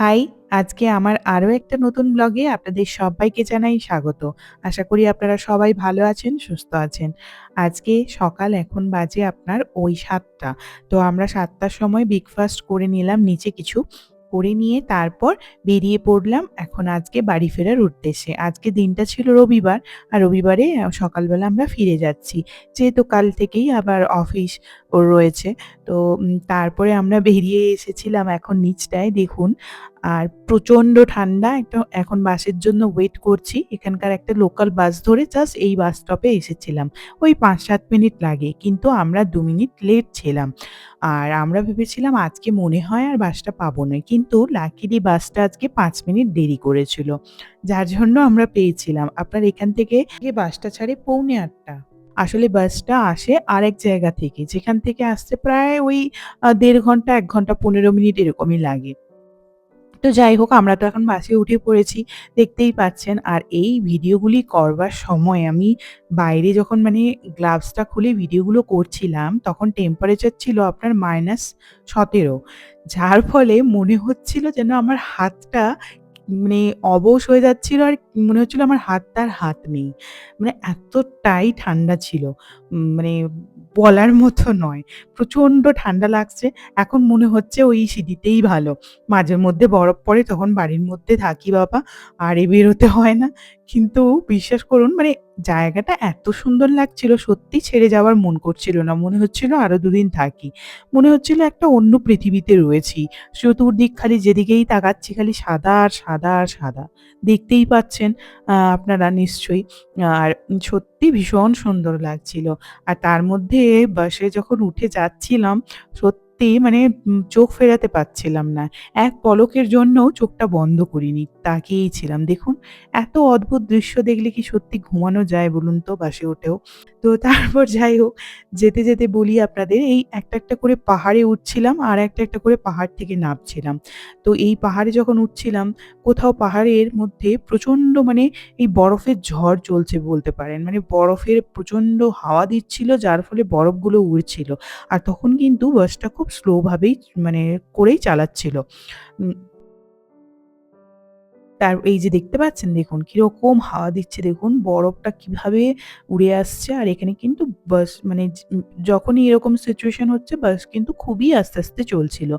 High! আজকে আমার আরও একটা নতুন ব্লগে আপনাদের সবাইকে জানাই স্বাগত। আশা করি আপনারা সবাই ভালো আছেন, সুস্থ আছেন। আজকে সকাল এখন বাজে আপনার ওই সাতটা তো আমরা সাতটার সময় ব্রেকফাস্ট করে নিলাম নিচে কিছু। করে নিয়ে তারপর বেরিয়ে পড়লাম এখন আজকে বাড়ি ফেরার উদ্দেশ্যে। আজকে দিনটা ছিল রবিবার, আর রবিবারে সকালবেলা আমরা ফিরে যাচ্ছি। যেহেতু কাল থেকেই আবার অফিস রয়েছে। তো তারপরে আমরা বেরিয়ে এসেছিলাম এখন নিচটায় দেখুন আর প্রচণ্ড ঠান্ডা, একটা এখন বাসের জন্য ওয়েট করছি। এখানকার একটা লোকাল বাস ধরে জাস্ট এই বাস স্টপে এসেছিলাম। ওই ৫-৭ মিনিট লাগে। কিন্তু আমরা দু মিনিট লেট ছিলাম। আর আমরা ভেবেছিলাম আজকে মনে হয় আর বাসটা পাবো না। কিন্তু লাকিলি বাসটা আজকে পাঁচ মিনিট দেরি করেছিল। যার জন্য আমরা পেয়েছিলাম। আপনার এখান থেকে বাসটা ছাড়ে পৌনে আটটা আসলে বাসটা আসে আরেক জায়গা থেকে। যেখান থেকে আসতে প্রায় ওই দেড় ঘণ্টা, এক ঘণ্টা ১৫ মিনিট এরকমই লাগে। তো যাই হোক, আমরা তো এখন বাসে উঠে পড়েছি, দেখতেই পাচ্ছেন। আর এই ভিডিওগুলি করবার সময় আমি বাইরে যখন মানে গ্লাভসটা খুলে ভিডিওগুলো করছিলাম, তখন টেম্পারেচার ছিল আপনার -১৭ যার ফলে মনে হচ্ছিল যেন আমার হাতটা মানে অবশ হয়ে যাচ্ছিল আর মনে হচ্ছিল আমার হাত তার হাত নেই। মানে এতটাই ঠান্ডা ছিল। মানে বলার মতো নয়। প্রচণ্ড ঠান্ডা লাগছে। এখন মনে হচ্ছে ওই সিঁড়িতেই ভালো। মাঝে মধ্যে বরফ পড়ে তখন বাড়ির মধ্যে থাকি বাবা। আর এ বেরোতে হয় না। কিন্তু বিশ্বাস করুন মানে জায়গাটা এত সুন্দর লাগছিল, সত্যি ছেড়ে যাওয়ার মন করছিল না। মনে হচ্ছিল আরও দুদিন থাকি। মনে হচ্ছিল একটা অন্য পৃথিবীতে রয়েছি। চতুর্দিক খালি যেদিকেই তাকাচ্ছি খালি সাদা আর সাদা আর সাদা। দেখতেই পাচ্ছেন আপনারা নিশ্চয়ই। আর সত্যি ভীষণ সুন্দর লাগছিল। আর তার মধ্যে বাসে যখন উঠে যাচ্ছিলাম সত্যি মানে চোখ ফেরাতে পারছিলাম না। এক পলকের জন্যও চোখটা বন্ধ করিনি। তাকিয়েই ছিলাম। দেখুন, এত অদ্ভুত দৃশ্য দেখলে কি সত্যি ঘুমানো যায় বলুন তো বাসে উঠেও? তো তারপর যাই হোক যেতে, যেতে বলি আপনাদের এই একটা, একটা করে পাহাড়ে উঠছিলাম আর একটা, একটা করে পাহাড় থেকে নামছিলাম। তো এই পাহাড়ে যখন উঠছিলাম কোথাও পাহাড়ের মধ্যে প্রচণ্ড মানে এই বরফের ঝড় চলছে বলতে পারেন। মানে বরফের প্রচণ্ড হাওয়া দিচ্ছিল যার ফলে বরফগুলো উড়ছিল। আর তখন কিন্তু বাসটা খুব স্লোভাবেই মানে করেই চালাচ্ছিল। তার এই যে দেখতে পাচ্ছেন দেখুন কীরকম হাওয়া দিচ্ছে দেখুন বরফটা কীভাবে উড়ে আসছে আর এখানে কিন্তু বাস মানে যখনই এরকম সিচুয়েশন হচ্ছে বাস কিন্তু খুবই আস্তে, আস্তে চলছিল।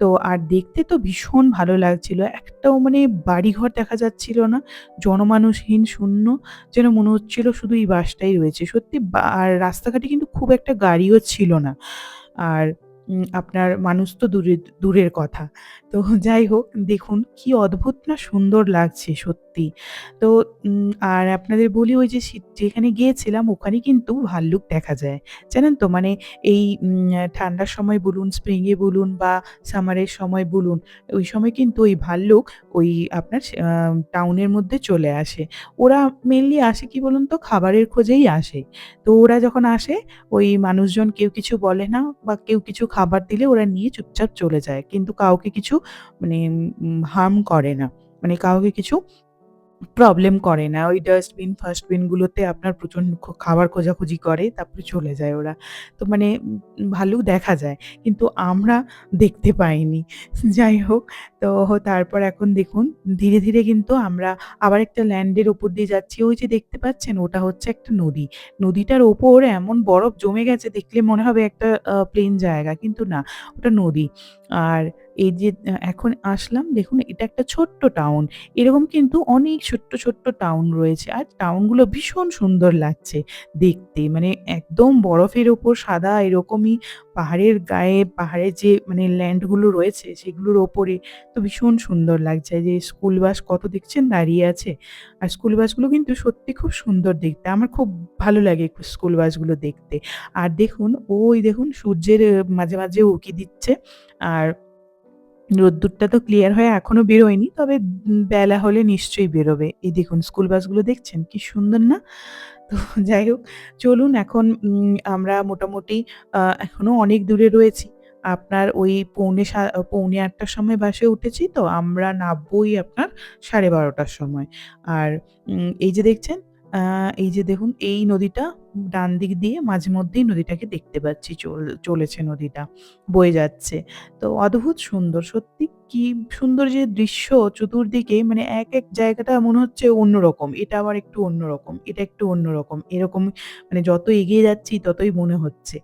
তো আর দেখতে তো ভীষণ ভালো লাগছিল। একটাও মানে বাড়িঘর দেখা যাচ্ছিল না। জনমানুষহীন শূন্য যেন মনে হচ্ছিল শুধু এই বাসটাই রয়েছে। সত্যি আর রাস্তাঘাটে কিন্তু খুব একটা গাড়িও ছিল না। আর আপনার মানুষ তো দূরে দূরের কথা। তো যাই হোক দেখুন কি অদ্ভুত না সুন্দর লাগছে সত্যি। তো আর আপনাদের বলি ওই যে যেখানে গিয়েছিলাম ওখানে কিন্তু ভাল্লুক দেখা যায়। জানেন তো? মানে এই ঠান্ডার সময় বলুন, স্প্রিংয়ে বলুন বা সামারের সময় বলুন, ওই সময় কিন্তু ওই ভাল্লুক ওই আপনার টাউনের মধ্যে চলে আসে। ওরা মেনলি আসে কি বলুন তো? খাবারের খোঁজেই আসে। তো ওরা যখন আসে ওই মানুষজন কেউ কিছু বলে না বা কেউ কিছু খাবার দিলে ওরা নিয়ে চুপচাপ চলে যায়। কিন্তু কাউকে কিছু মানে হার্ম করে না। মানে কাউকে কিছু প্রবলেম করে না। ওই ডাস্টবিন ফাস্টবিন গুলোতে আপনার প্রচণ্ড খাবার খোঁজাখুঁজি করে তারপরে চলে যায় ওরা। তো মানে ভালো দেখা যায়। কিন্তু আমরা দেখতে পাইনি। যাই হোক তো তারপর এখন দেখুন ধীরে, ধীরে কিন্তু আমরা আবার একটা ল্যান্ডের ওপর দিয়ে যাচ্ছি। ওই যে দেখতে পাচ্ছেন ওটা হচ্ছে একটা নদী। নদীটার ওপর এমন বরফ জমে গেছে দেখলে মনে হবে একটা প্লেন জায়গা। কিন্তু না ওটা নদী। আর এই যে এখন আসলাম দেখুন এটা একটা ছোট্ট টাউন। এরকম কিন্তু অনেক ছোট্ট, ছোট্ট টাউন রয়েছে। আর টাউনগুলো ভীষণ সুন্দর লাগছে দেখতে। মানে একদম বরফের ওপর সাদা এরকমই পাহাড়ের গায়ে পাহাড়ে যে মানে ল্যান্ডগুলো রয়েছে সেগুলোর ওপরে তো ভীষণ সুন্দর লাগছে। যে স্কুল বাস কত দেখছেন দাঁড়িয়ে আছে। আর স্কুল বাসগুলো কিন্তু সত্যি খুব সুন্দর দেখতে। আমার খুব ভালো লাগে স্কুল বাসগুলো দেখতে। আর দেখুন ওই দেখুন সূর্যের মাঝে, মাঝে উঁকি দিচ্ছে। আর রোদ্দুরটা তো ক্লিয়ার হয়ে এখনও বেরোয়নি। তবে বেলা হলে নিশ্চয়ই বেরোবে। এই দেখুন স্কুল বাসগুলো দেখছেন কি সুন্দর না? তো যাই হোক, চলুন এখন আমরা মোটামুটি এখনও অনেক দূরে রয়েছি। আপনার ওই পৌনে পৌনে আটটার সময় বাসে উঠেছি তো আমরা নামবোই আপনার সাড়ে বারোটার সময়। আর এই যে দেখছেন এই যে দেখুন, এই নদীটা ডান দিক দিয়ে মাঝে মধ্যেই নদীটাকে দেখতে পাচ্ছি চল চলেছে নদীটা, বয়ে যাচ্ছে। তো অদ্ভুত সুন্দর। সত্যি কি সুন্দর যে দৃশ্য চতুর্দিকে মানে এক, এক জায়গাটা মনে হচ্ছে অন্যরকম। এটা আবার একটু অন্যরকম, এটা একটু অন্যরকম। এরকম মানে যত এগিয়ে যাচ্ছি ততই মনে হচ্ছে।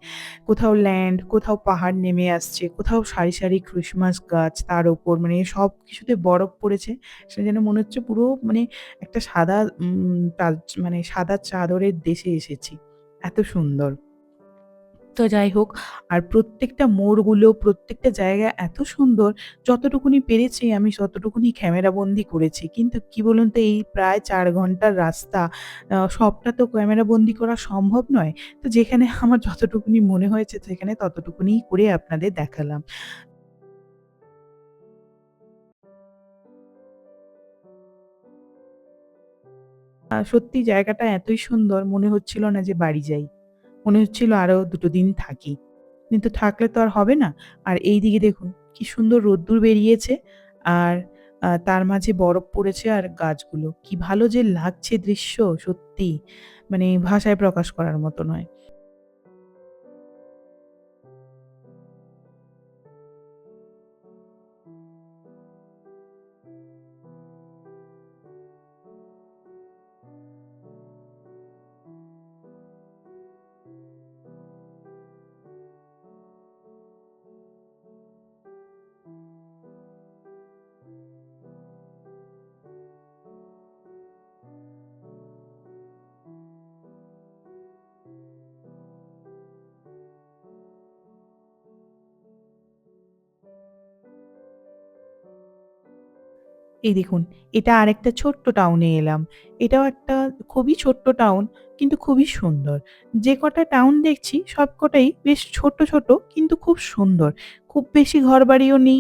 কোথাও ল্যান্ড, কোথাও পাহাড় নেমে আসছে, কোথাও সারি, সারি ক্রিসমাস গাছ তার ওপর মানে সব কিছুতে বরফ পড়েছে। সেটা যেন মনে হচ্ছে পুরো মানে একটা সাদা মানে সাদা চাদরের দেশে এসেছি। এত সুন্দর। তো যাই হোক আর প্রত্যেকটা মোড়গুলো, প্রত্যেকটা জায়গা এত সুন্দর যতটুকুনি পেরেছি আমি ততটুকুনি ক্যামেরাবন্দি করেছি। কিন্তু কি বলুন তো এই প্রায় চার ঘণ্টার রাস্তা সবটা তো ক্যামেরাবন্দি করা সম্ভব নয়। তো যেখানে আমার যতটুকুনি মনে হয়েছে সেখানে ততটুকুনিই করে আপনাদের দেখালাম। সত্যি জায়গাটা এতই সুন্দর, মনে হচ্ছিল না যে বাড়ি যাই। মনে হচ্ছিল আরও দুটো দিন থাকি। কিন্তু থাকলে তো আর হবে না। আর এই দিকে দেখুন, কি সুন্দর রোদ্দুর বেরিয়েছে আর তার মাঝে বরফ পড়েছে আর গাছগুলো। কি ভালো যে লাগছে দৃশ্য, সত্যি। মানে ভাষায় প্রকাশ করার মতো নয়। এই দেখুন, এটা আর একটা ছোট্ট টাউনে এলাম। এটাও একটা খুবই ছোট্ট টাউন, কিন্তু খুবই সুন্দর। যে কটা টাউন দেখছি সব কটাই বেশ ছোট, ছোট কিন্তু খুব সুন্দর। খুব বেশি ঘরবাড়িও নেই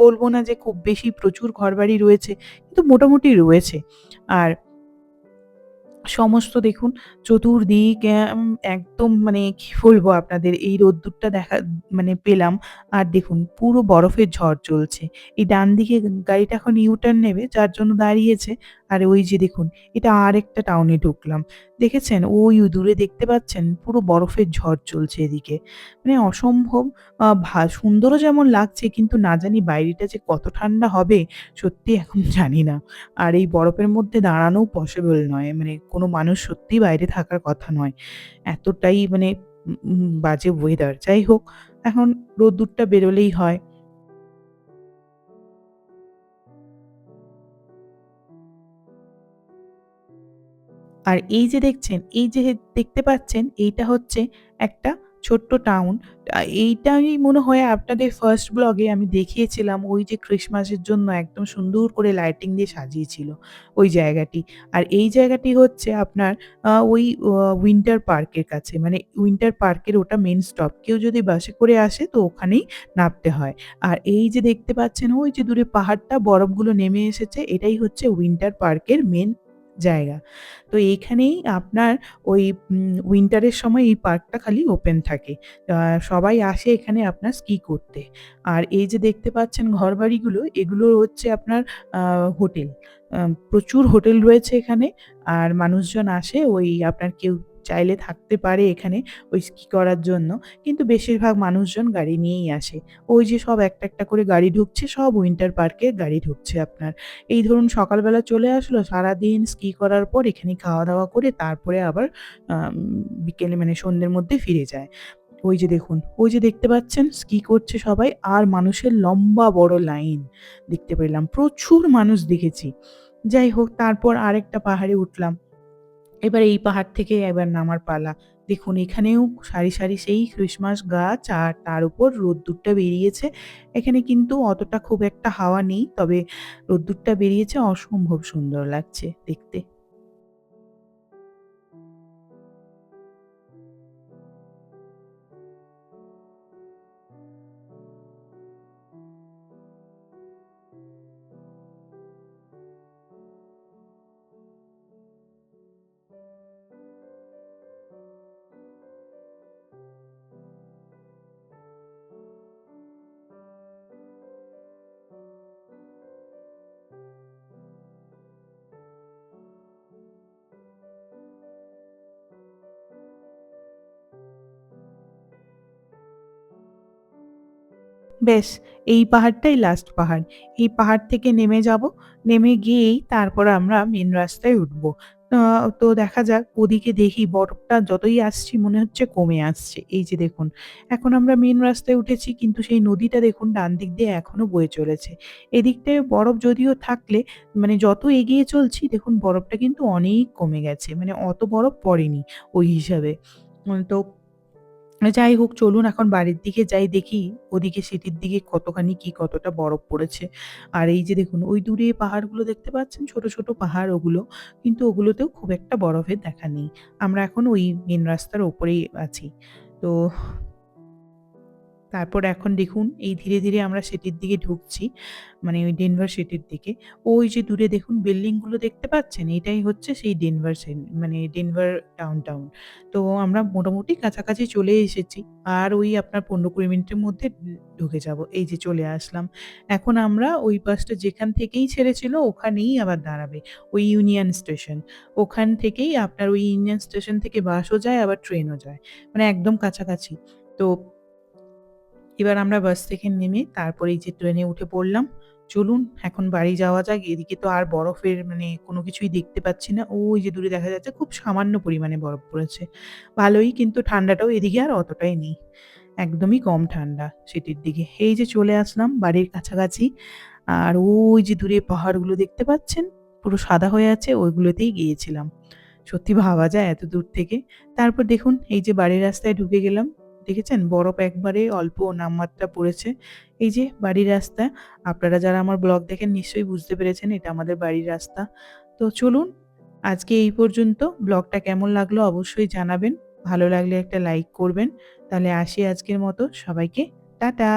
বলব না যে খুব বেশি প্রচুর ঘরবাড়ি রয়েছে, কিন্তু মোটামুটি রয়েছে। আর সমস্ত দেখুন, চতুর্দিক একদম মানে কি বলব আপনাদের, এই রোদ্দুরটা দেখা মানে পেলাম। আর দেখুন, পুরো বরফের ঝড় চলছে। এই ডান দিকে গাড়িটা এখন ইউটার্ন নেবে, যার জন্য দাঁড়িয়েছে। আর ওই যে দেখুন এটা আর একটা টাউনে ঢুকলাম। দেখেছেন? ওই দূরে দেখতে পাচ্ছেন পুরো বরফের ঝড় চলছে এদিকে। মানে অসম্ভব সুন্দরও যেমন লাগছে কিন্তু না জানি বাইরেটা যে কত ঠান্ডা হবে সত্যি এখন জানি না। আর এই বরফের মধ্যে দাঁড়ানোও পসিবল নয়। মানে কোনো মানুষ সত্যিই বাইরে থাকার কথা নয়। এতটাই মানে বাজে ওয়েদার। যাই হোক, এখন রোদ্দুরটা বেরোলেই হয়। আর এই যে দেখছেন, এই যে দেখতে পাচ্ছেন এইটা হচ্ছে একটা ছোট্ট টাউন। এইটাই মনে হয় আপনাদের ফার্স্ট ব্লগে আমি দেখিয়েছিলাম ওই যে ক্রিসমাসের জন্য একদম সুন্দর করে লাইটিং দিয়ে সাজিয়েছিল ওই জায়গাটি। আর এই জায়গাটি হচ্ছে আপনার ওই উইন্টার পার্কের কাছে। মানে উইন্টার পার্কের ওটা মেন স্টপ। কেউ যদি বাসে করে আসে তো ওখানেই নামতে হয়। আর এই যে দেখতে পাচ্ছেন ওই যে দূরে পাহাড়টা বরফগুলো নেমে এসেছে এটাই হচ্ছে উইন্টার পার্কের মেইন জায়গা। তো এইখানেই আপনার ওই উইন্টারের সময় এই পার্কটা খালি ওপেন থাকে। সবাই আসে এখানে আপনার স্কি করতে। আর এই যে দেখতে পাচ্ছেন ঘরবাড়িগুলো, এগুলো হচ্ছে আপনার হোটেল। প্রচুর হোটেল রয়েছে এখানে। আর মানুষজন আসে, ওই আপনার কেউ চাইলে থাকতে পারে এখানে ওই স্কি করার জন্য। কিন্তু বেশিরভাগ মানুষজন গাড়ি নিয়েই আসে। ওই যে সব একটা, একটা করে গাড়ি ঢুকছে সব উইন্টার পার্কে গাড়ি ঢুকছে আপনার। এই ধরুন সকালবেলা চলে আসলো, সারাদিন স্কি করার পর এখানে খাওয়া-দাওয়া করে তারপরে আবার বিকেলে মানে সন্ধ্যের মধ্যে ফিরে যায়। ওই যে দেখুন, ওই যে দেখতে পাচ্ছেন স্কি করছে সবাই আর মানুষের লম্বা বড় লাইন দেখতে পেলাম। প্রচুর মানুষ দেখেছি। যাই হোক তারপর আরেকটা পাহাড়ে উঠলাম। এবার এই পাহাড় থেকে এবার নামার পালা। দেখুন এখানেও সারি, সারি সেই ক্রিসমাস গাছ আর তার উপর রোদ্দুরটা বেরিয়েছে। এখানে কিন্তু অতটা খুব একটা হাওয়া নেই। তবে রোদ্দুরটা বেরিয়েছে অসম্ভব সুন্দর লাগছে দেখতে। ব্যাস এই পাহাড়টাই লাস্ট পাহাড়। এই পাহাড় থেকে নেমে যাব। নেমে গিয়েই তারপর আমরা মেন রাস্তায় উঠব। তো দেখা যাক ওদিকে দেখি বরফটা যতই আসছি মনে হচ্ছে কমে আসছে। এই যে দেখুন, এখন আমরা মেন রাস্তায় উঠেছি কিন্তু সেই নদীটা দেখুন ডান দিক দিয়ে এখনও বয়ে চলেছে। এদিকটায় বরফ যদিও থাকলে মানে যত এগিয়ে চলছি দেখুন বরফটা কিন্তু অনেক কমে গেছে। মানে অত বরফ পড়েনি ওই হিসাবে। তো যাই হোক চলুন এখন বাড়ির দিকে যাই দেখি ওদিকে সিটির দিকে কতখানি কি কতটা বরফ পড়েছে। আর এই যে দেখুন ওই দূরে পাহাড়গুলো দেখতে পাচ্ছেন ছোট, ছোট পাহাড় ওগুলো। কিন্তু ওগুলোতেও খুব একটা বরফের দেখা নেই। আমরা এখন ওই মেন রাস্তার ওপরেই আছি। তো তারপর এখন দেখুন এই ধীরে, ধীরে আমরা সিটির দিকে ঢুকছি। মানে ওই ডেনভার সিটির দিকে। ওই যে দূরে দেখুন বিল্ডিংগুলো দেখতে পাচ্ছেন? এটাই হচ্ছে সেই ডেনভার মানে ডেনভার টাউন টাউন তো আমরা মোটামুটি কাছাকাছি চলে এসেছি। আর ওই আপনার ১৫-২০ মিনিটের মধ্যে ঢুকে যাব। এই যে চলে আসলাম। এখন আমরা ওই বাসটা যেখান থেকেই ছেড়েছিল ওখানেই আবার দাঁড়াবে। ওই ইউনিয়ন স্টেশন। ওখান থেকেই আপনার ওই ইউনিয়ন স্টেশন থেকে বাসও যায় আবার ট্রেনও যায়। মানে একদম কাছাকাছি। তো এবার আমরা বাস থেকে নেমে তারপরে এই যে ট্রেনে উঠে পড়লাম। চলুন এখন বাড়ি যাওয়া যাক। এদিকে তো আর বরফের মানে কোনো কিছুই দেখতে পাচ্ছি না। ওই যে দূরে দেখা যাচ্ছে খুব সামান্য পরিমাণে বরফ পড়েছে। ভালোই, কিন্তু ঠান্ডাটাও এদিকে আর অতটাই নেই। একদমই কম ঠান্ডা সিটির দিকে। এই যে চলে আসলাম বাড়ির কাছাকাছি। আর ওই যে দূরে পাহাড়গুলো দেখতে পাচ্ছেন? পুরো সাদা হয়ে আছে, ওইগুলোতেই গিয়েছিলাম। সত্যি ভাবা যায় এত দূর থেকে। তারপর দেখুন, এই যে বাড়ির রাস্তায় ঢুকে গেলাম। দেখেছেন? বরফ একবারে অল্প নামমাত্রা পড়েছে। এই যে বাড়ির রাস্তা। আপনারা যারা আমার ব্লগ দেখেন নিশ্চয়ই বুঝতে পেরেছেন এটা আমাদের বাড়ির রাস্তা। তো চলুন, আজকে এই পর্যন্ত। ব্লগটা কেমন লাগল অবশ্যই জানাবেন। ভালো লাগলে একটা লাইক করবেন। তাহলে আসি আজকের মতো। সবাইকে, টাটা।